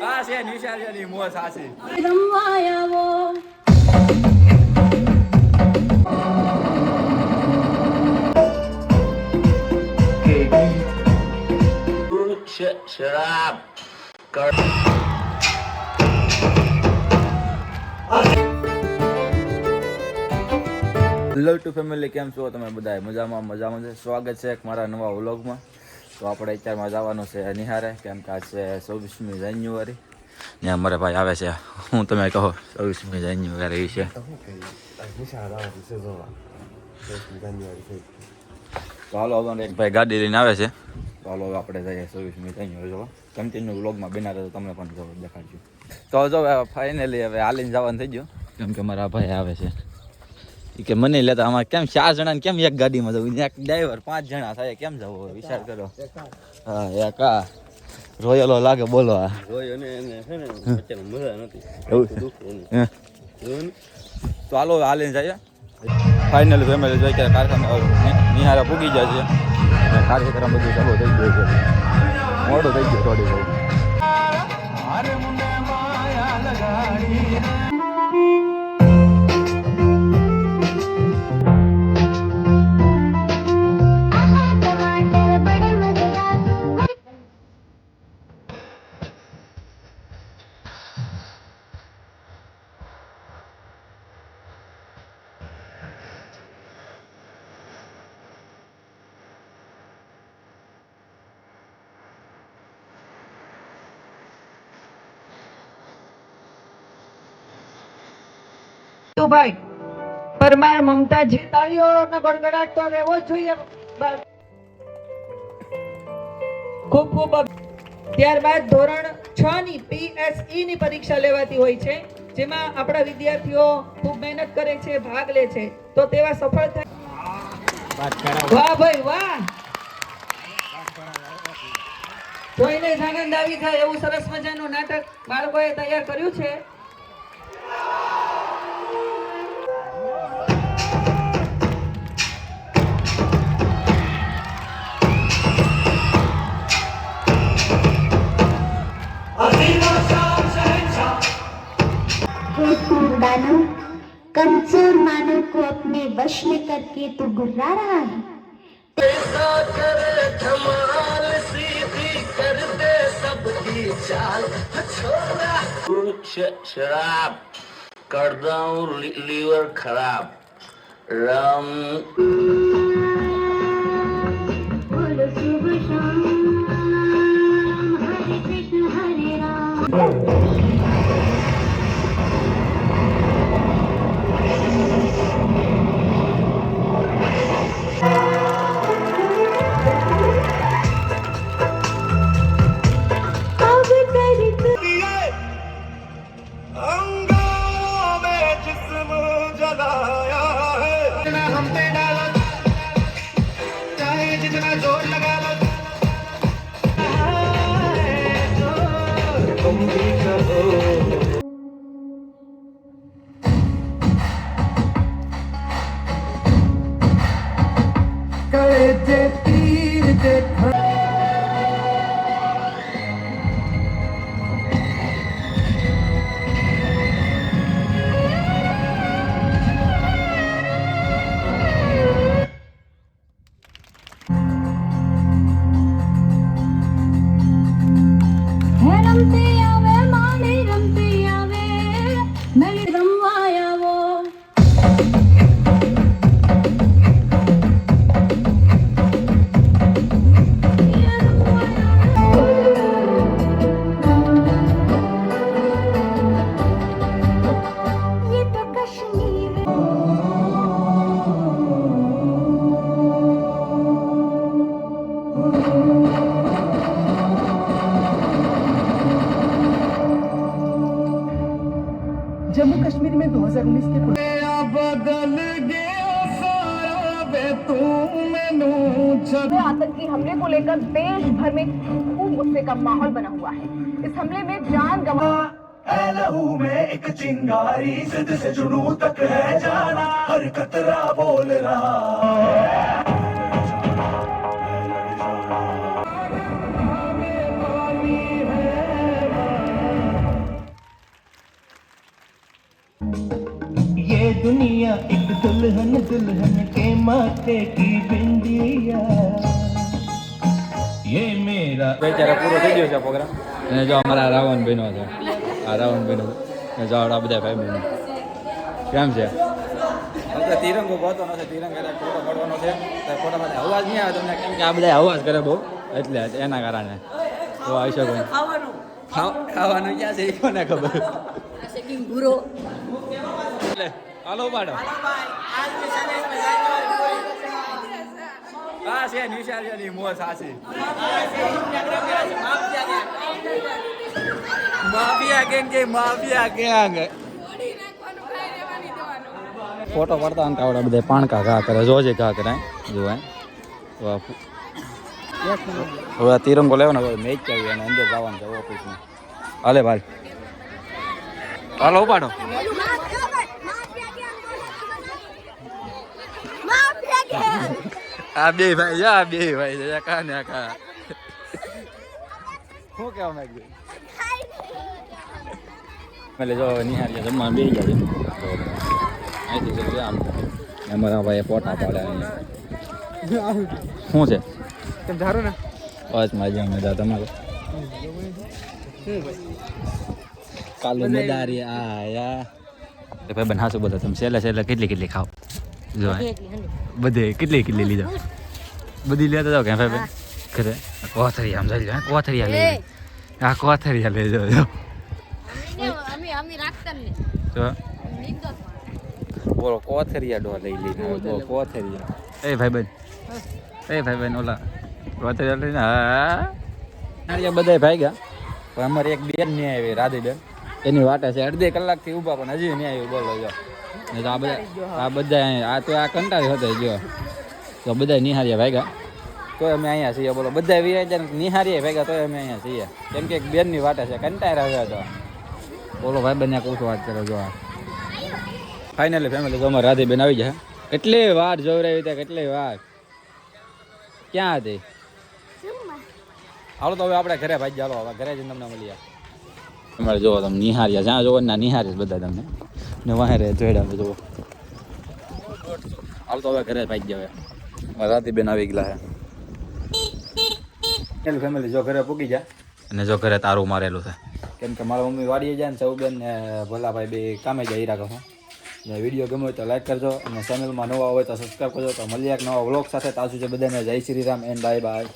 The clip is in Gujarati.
આ છે છે રમવા આવો શરાબ. હેલો ટુ ફેમિલી કેમ છો તમે બધા મજામાં મજામાં છે? સ્વાગત છે એક મારા નવા વ્લોગમાં. તો આપણે અત્યારમાં જવાનું છે નિહારે કેમ કે આજ છે ચોવીસમી જાન્યુઆરી. ને અમારે ભાઈ આવે છે હું તમે કહો ચોવીસમી જાન્યુઆરી છે. ચાલો હાલો હવે એક ભાઈ ગાડી લઈને આવે છે. ચાલો હવે આપણે જઈએ છવ્વીસમી જાન્યુઆરી જોવા. કન્ટિન્યુ વ્લોગમાં બિના રહે તો તમને પણ દેખાડજો તો જો ફાઇનલી હવે હાલીને જવાનું થઈ ગયું. કેમ કે મારા ભાઈ આવે છે. કે મને લેતા આમાં કેમ ચાર જણા કેમ એક ગાડીમાં જવું? એક ડ્રાઈવર પાંચ જણા થાય કેમ જવું વિચાર કરો. હા એક કા રોયલો લાગે બોલો આ. એવું છે? એવું તો હાલો હાલે જાય ફાઇનલ ફેમિલી જોઈ કે કારખાના નિહારા પૂગી જાય છે. કાર્યક્રમ બધું ચાલુ થઈ ગયો છે. મોડું થઈ ગયું થોડી બહુ તો ભાઈ પરમાર મમતા જે તાળીઓનો ગડગડાટ તો રહેવો જોઈએ. ખૂબ ખૂબ ત્યારબાદ ધોરણ છ ની પીએસઈ ની પરીક્ષા લેવાતી હોય છે જેમાં આપણા વિદ્યાર્થીઓ ખૂબ મહેનત કરે છે ભાગ લે છે. તો તેવા સફળ થાય વાહ ભાઈ વાહ. જોઈને જ આનંદ આવી થાય એવું સરસ મજાનું નાટક બાળકોએ તૈયાર કર્યું છે. कमजोर मानव को अपने वश में करके तो गुर्रा रहा है शराब कर दू लीवर खराब रम હે जम्मू कश्मीर में 2019 के बदल आतंकी हमले को लेकर देश भर में खूब गुस्से का माहौल बना हुआ है। इस हमले में जान गंवा लहू में एक चिंगारी जिद से जुनू तक है जाना। हर कतरा बोल रहा। दुनिया एक दुल्हन दुल्हन के माथे की बिंदिया ये मेरा અત્યારે પૂરો થઈ ગયો છે પ્રોગ્રામ અને જો અમારા રાવણ બહેનો છે આ રાવણ બહેનો છે જો આ બધા ભાઈ બહેનો કેમ છે આપણે તિરંગો ગોતો નથી તિરંગ એટલે ફોટો પડવાનો છે તો ફોટામાં અવાજ નહીં આવે તમને કેમ કે આ બધા અવાજ કરે બહુ એટલે એના કારણે તો આવી શકો ખાવ- ખાવાનું ક્યાં છે એ કોને ખબર એટલે હાલો બાડો હા છે નિશાળીની મોજ સાચી માફિયા ગેંગ કે માફિયા ગેંગ ફોટો પડતા ને આવડે બધા પાણકા ઘા કરે જોજે ઘા કરે. જોવાય હવે આ તિરંગો લેવાનો હવે મેચ આવી અને અંદર જવાનું છે ઓફિસમાં હાલે ભાઈ. હાલો ઉપાડો. આ બે ભાઈ જા આ બે ભાઈ છે કા ને આ કા શું કહેવા માંગ્યું એટલે જો નિહાળી જમવા બે છે અહીંથી જો આમ અમારા ભાઈ પોટા પાડે શું છે તમે ધારો ને બસ મજા મજા તમારે કાલે મદારી આ યા ભાઈ બન હાસુ બધા તમે છેલ્લે છેલ્લે કેટલી કેટલી ખાવ જો બધે કેટલી કેટલી લીધા? બધી લેતા જાવ કે ભાઈ? બેન ઘરે. આ કોથરી આમ જઈ લો કોથરિયા લઈ લો. આ કોથરિયા લઈ જાઓ જો. જો. બોલો કોથરિયા ડો લઈ લીધો કોથરિયા એ ભાઈ બેન. એ ભાઈ બેન ઓલા કોથરિયા લઈને હા. બધા ભાઈ ગયા. પણ અમારે એક બેન નહીં આવી રાધીબેન એની વાટે છે અડધી કલાકથી ઊભા પણ હજી નહીં આવ્યું બોલો જો. ને તો આ બધા આ બધા આ તો આ કંટાળી હતો જો. તો બધા નિહાળ્યા ભાગ્યા તો અમે અહીંયા છીએ બોલો. બધા વી જાય નિહાળીએ ભેગા તો અમે અહીંયા છીએ. કેમ કે એક બેનની વાટે છે કંટાળ્યા રહ્યા તો. બોલો ભાઈ બંને કુછ વાત કરો જો આ. ફાઇનલી ફેમિલી તો અમારે રાધીબેન આવી જાય કેટલી વાર જોઈ રહી હતી કેટલી વાર. ક્યાં હતી? હાલો તો હવે આપણે ઘરે ભાઈ ચાલો હવે ઘરે જઈને તમને મળીએ. તમારે જોવો તમે નિહાર્યા જ્યાં જોવો ના નિહારી બધા તમને. ને વાહે રે જોડ્યા જોવો. હાલો તો હવે ઘરે ભાઈ જાય મારા રાતીબેન આવી ગયેલા છે. ફેમિલી જો ઘરે પૂકી જાય અને જો ઘરે તારું મારેલું છે. કેમ કે મારા મમ્મી વાડીએ જાય ને સૌબેન ને ભોલાભાઈ બે કામે જાય હીરા કહો ને વીડિયો ગમ્યો હોય તો લાઈક કરજો અને ચેનલમાં નવા હોય તો સબસ્ક્રાઈબ કરજો. તો મળીએ એક નવા વ્લોગ સાથે. તાજુ છે બધાને જય Shri Ram and bye bye